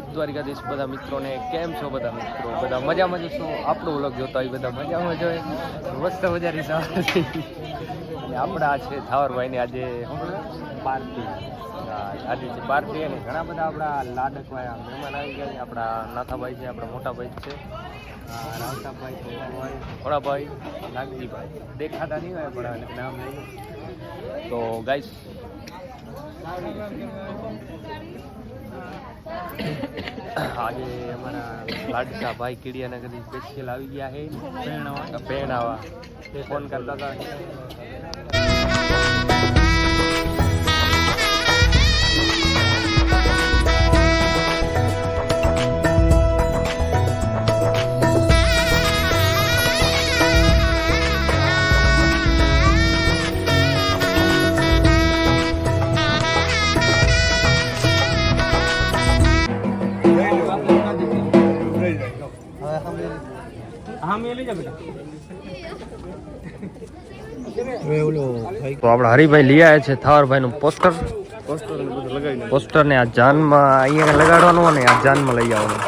દ્વારિકાધીશ, બધા મિત્રોને કેમ છો બધા મિત્રો? બધા મજામાં જ છો? આપણો વ્લોગ જોતા હોય બધા મજામાં જ હોય. મસ્ત મજાની સવાર. આપણા છે થાવરભાઈને આજે પાર્ટી. આજે છે પાર્ટી અને ઘણા બધા આપણા લાડકવાયા મહેમાન આવી ગયા છે. આપણા નાથાભાઈ છે, આપણા મોટાભાઈ છે. રાવતાભાઈ ભોળાભાઈ નાગજીભાઈ. દેખાતા નહીં હોય પણ નામ નહીં તો ગાઈસ આજે અમારા લાડકા ભાઈ કીડિયાના કદી સ્પેશિયલ આવી ગયા છે. પહેણાવા. ફોન કરતા હતા. તો આપણે હરિભાઈ લઈ આવ્યા છે થાવરભાઈ નું પોસ્ટર. પોસ્ટર ને આ જાનમાં અહીંયા લગાડવાનું અને આ જાનમાં લઈ આવવાનું.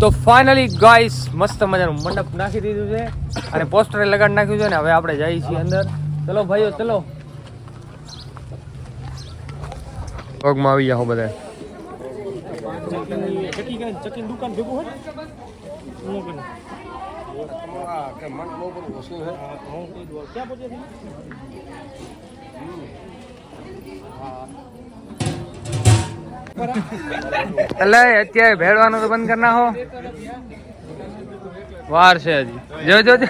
તો ફાઇનલી ગાઈસ મસ્ત મજાનું મંડપ નાખી દીધું છે અને પોસ્ટર લગાડી નાખ્યું છે ને હવે આપણે જઈએ છીએ અંદર. ચલો ભાઈઓ, ચલો. પગમાં આવી જાઓ બધા. એટલે અત્યારે ભેળવાનું તો બંધ કરી નાખો. વાર છે હજી. જો જો જો.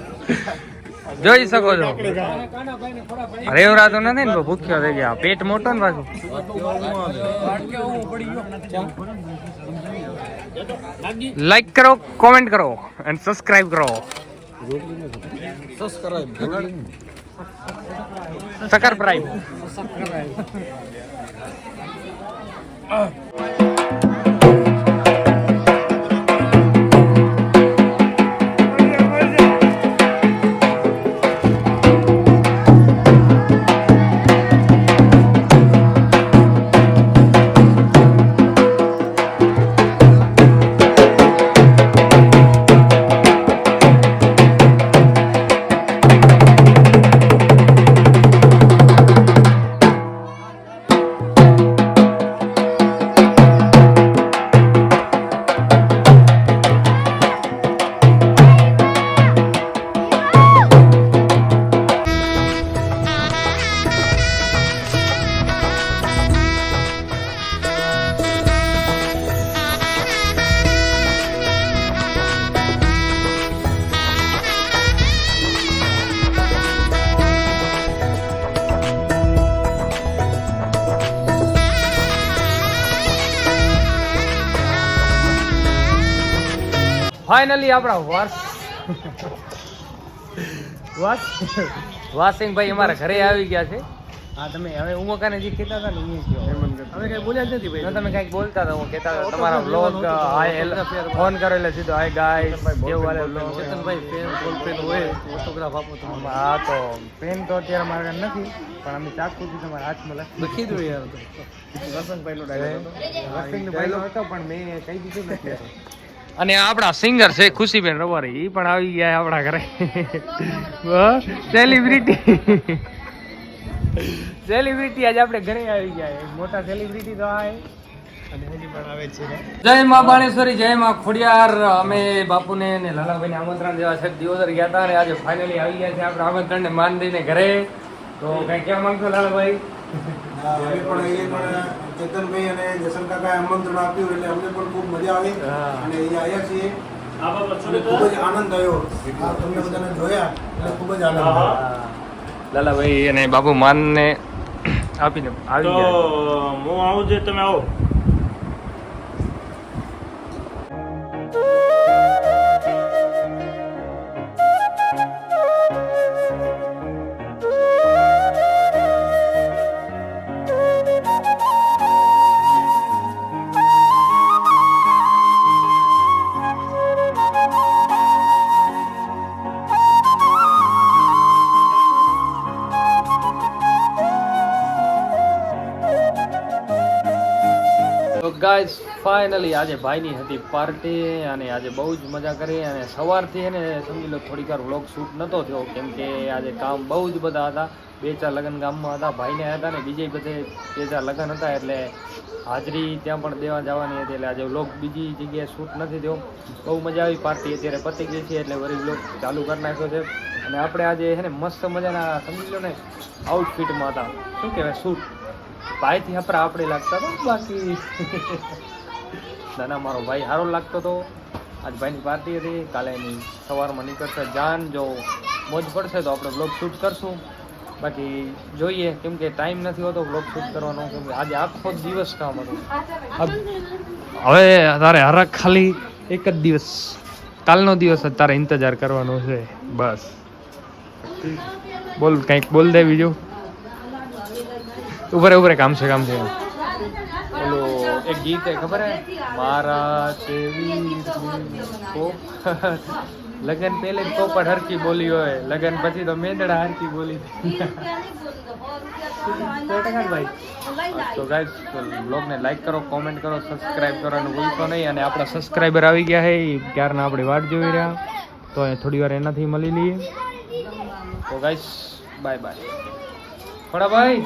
જોઈ શકો છો. રેવરાતો નથી ને ભૂખ્યો થઈ ગયા. પેટ મોટો ને પાછું. લાઈક કરો કોમેન્ટ કરો અને સબસ્ક્રાઇબ કરો. સકર પ્રાઇમ ફાઇનલી આપણા વાસ વાસ વાસિંગભાઈ અમારા ઘરે આવી ગયા છે. હા તમે હવે હું ઉમકાને જે કહેતા હતા ને એ કહો હવે કઈ બોલ્યા જ નથી ભાઈ. તમે કંઈક બોલતા હતા હું કહેતા હતા તમારા બ્લોગ હાય ફોન કરો એટલે સીધો હાય ગાય કેવું વાલે બ્લોગ ચેતનભાઈ પેન બોલ પેન હોય ફોટોગ્રાફ આપો તમે હા તો પેન તો અત્યારે મારે નથી પણ અમે ચાકુથી તમારા હાથમાં લખી દો યાર. વસંતભાઈ નો ડાયલોગ હતો. પણ મેં કહી દીધું નથી. અને આપણા સિંગર છે ખુશીબેન રવારી એ પણ આવી ગયા આપણા ઘરે. સેલિબ્રિટી સેલિબ્રિટી આજે આપણે ઘરે આવી ગયા મોટા સેલિબ્રિટી તો આ જય મા બાણેશ્વરી, જય મા ખોડિયાર. અમે બાપુને ને લાલાભાઈને આમંત્રણ દેવા છે. દિવોદર ગયા હતા અને આજે ફાઇનલી આવી ગયા છે આપણે આમંત્રણને માન દઈને ઘરે. તો કઈ કહેવા માંગશો લાલાભાઈ? અમે પણ એ પણ ચેતનભાઈ અને જસન કાકાએ આમંત્રણ આપ્યું એટલે અમને પણ ખૂબ મજા આવી અને અહીંયા આવ્યા છીએ. ખૂબ જ આનંદ થયો આ તમને બધાને જોયા એટલે ખૂબ જ આનંદ થયો લાલાભાઈ અને બાપુ માનને આપીને આવી તો હું આવું છે તમે આવો. ગાઈસ ફાઇનલી આજે ભાઈની હતી પાર્ટી અને આજે બહુ જ મજા કરી અને સવારથી એને સમજી લો થોડીક વાર વ્લોગ શૂટ નહોતો થયો, કેમ કે આજે કામ બહુ જ બધા હતા. બે ચાર લગ્ન ગામમાં હતા, ભાઈને હતા ને બીજે બધે બે ચાર લગ્ન હતા એટલે હાજરી ત્યાં પણ દેવા જવાની હતી એટલે આજે વ્લોગ બીજી જગ્યાએ શૂટ નથી થયો. બહુ મજા આવી પાર્ટી અત્યારે પતી ગઈ છે એટલે વરી વ્લોગ ચાલુ કરી નાખ્યો છે. અને આપણે આજે છે ને મસ્ત મજાના, સમજી લો ને આઉટફિટમાં હતા. શું કહેવાય શૂટ ભાઈથી હપરા આપણે લાગતા હતા બાકી. નાના મારો ભાઈ સારો લાગતો હતો આજ ભાઈની પાર્ટી હતી. કાલે એની સવારમાં નીકળશે જાન. જો મોજ પડશે તો આપણે બ્લોગ શૂટ કરશું. બાકી જોઈએ કેમ કે ટાઈમ નથી હોતો બ્લોગ શૂટ કરવાનો. કેમ કે આજે આખો દિવસ કામ હતું. હવે તારે હરક ખાલી એક જ દિવસ. કાલનો દિવસ જ તારે ઇંતજાર કરવાનો છે. બસ. બોલ કંઈક બોલ દે બીજું. ઉભરે ઉભરે, કામ છે કામ છે. ઓલો એક ગીત હે ખબર હે? મારા કો લગન પહેલે પોપટ હરકી બોલી હોય, લગન પછી તો મેંદડા હરકી બોલી તો ગાઈઝ બ્લોગને લાઈક કરો કોમેન્ટ કરો સબસ્ક્રાઇબ કરવાનું ભૂલશો નહીં. અને આપણા સબસ્ક્રાઇબર આવી ગયા છે ક્યારના આપણે વાટ જોઈ રહ્યા. તો થોડી વાર એનાથી મળી લઈએ. તો ગાઈસ બાય બાય થોડા ભાઈ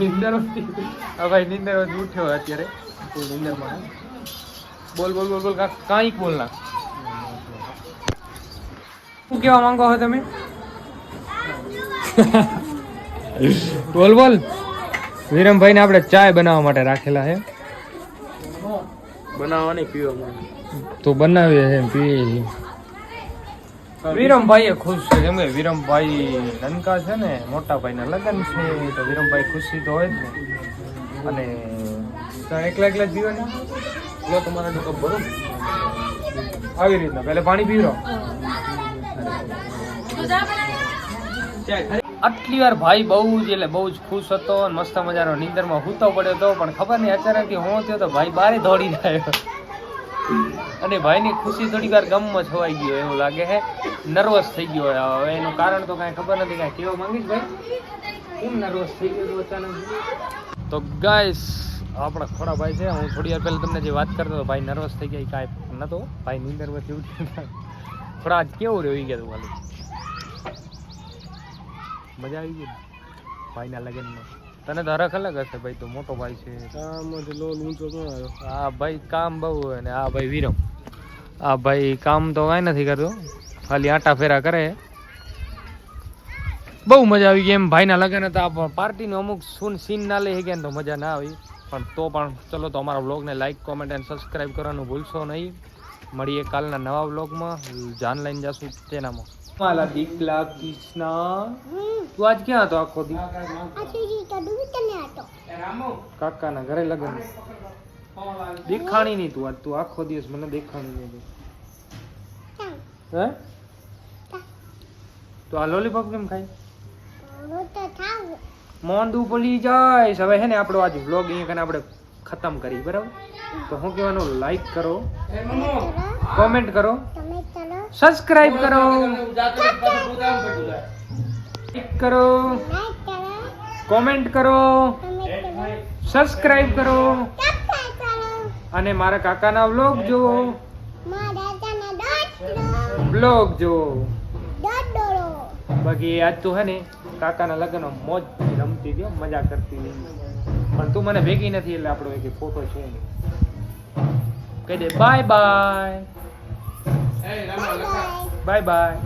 નિંદર હા ભાઈ નિંદર ઉઠ્યો અત્યારે. તું નિંદરમાં બોલ બોલ બોલ બોલ કાંઈક કાંઈક બોલ ના શું કહેવા માંગો છો તમે? બોલ બોલ. વિરમભાઈને આપણે ચાય બનાવવા માટે રાખેલા છે. બનાવવાની પીવા તો બનાવીએ છે પીએ છીએ. વિરમભાઈ એ ખુશ છે. કેમ કે વિરમભાઈ નનકા છે ને મોટા ભાઈના લગ્ન છે તો વિરમભાઈ ખુશી તો હોય જ ને. અને એકલા એકલા જ ને લો તમારા ડોકો ભરો આવી રીતના. પહેલે પાણી પીરો. આટલી વાર ભાઈ બહુ જ એટલે બહુ જ ખુશ હતો અને મસ્ત મજાનો નીંદરમાં હૂતો પડ્યો હતો. પણ ખબર નહીં અચાનક હું થયો તો ભાઈ બારે દોડી જાય અને ભાઈની ખુશી થોડીક વાર ગમમાં છવાઈ ગયો એવું લાગે છે નર્વસ થઈ ગયો હોય. હવે એનું કારણ તો કાંઈ ખબર નથી કાંઈ કહેવા માંગીશ ભાઈ? કેમ નર્વસ થઈ ગયો અચાનક? તો ગાઈસ આપણા ખોડા ભાઈ છે હું થોડી વાર પહેલાં તમને જે વાત કરતો હતો ભાઈ નર્વસ થઈ ગયા કાંઈ નતો. ભાઈ નીંદરમાંથી ઉઠી થોડા આજ કેવું રહ્યું ગયા તું ખાલી મજા આવી ગઈ ભાઈના લગ્નમાં. તને તો હરખ અલગ હશે ભાઈ તો મોટો ભાઈ છે. આમાંથી લોન ઊંચો આવ્યો? આ ભાઈ કામ બહુ હોય ને. આ ભાઈ વિરમ. આ ભાઈ કામ તો કાંઈ નથી કરતો. ખાલી આટા ફેરા કરે. બહુ મજા આવી ગઈ એમ. ભાઈના લગ્ન હતા પણ પાર્ટીનું અમુક સૂન સીન ના લઈ ગયા ને તો મજા ના આવી. પણ તો પણ ચલો તો અમારા બ્લોગને લાઈક કોમેન્ટ એન્ડ સબસ્ક્રાઈબ કરવાનું ભૂલશો નહીં. મળીએ કાલના નવા બ્લોગમાં જાન લઈને જશું તેનામાં. માલા દીકલા કૃષ્ણ. તું આજ ક્યાં હતો આખો દી? કાકાના ઘરે લગ્ન. દેખાણી નહીં તું આજ તું આખો દિવસ મને દેખાણી નહીં હે? તો. આ લોલીપોપ કેમ ખાય? મોંદું પડી જાય હવે હે ને આપણો આજ વ્લોગ અહીંયા કને આપણે ખતમ કરી બરાબર? તો હું કહેવાનું લાઈક કરો કોમેન્ટ કરો સબસ્ક્રાઇબ કરો. લાઈક કરો કોમેન્ટ કરો. સબસ્ક્રાઇબ કરો અને મારા કાકાના વ્લોગ જોવો બ્લોગ જોવો બાકી આજ તું હે ને કાકાના લગ્ન મોજ રમતી હતી મજા કરતી હતી. પણ તું મને ભેગી નથી એટલે આપણો એક ફોટો છે. કહી દે બાય બાય. Bye bye.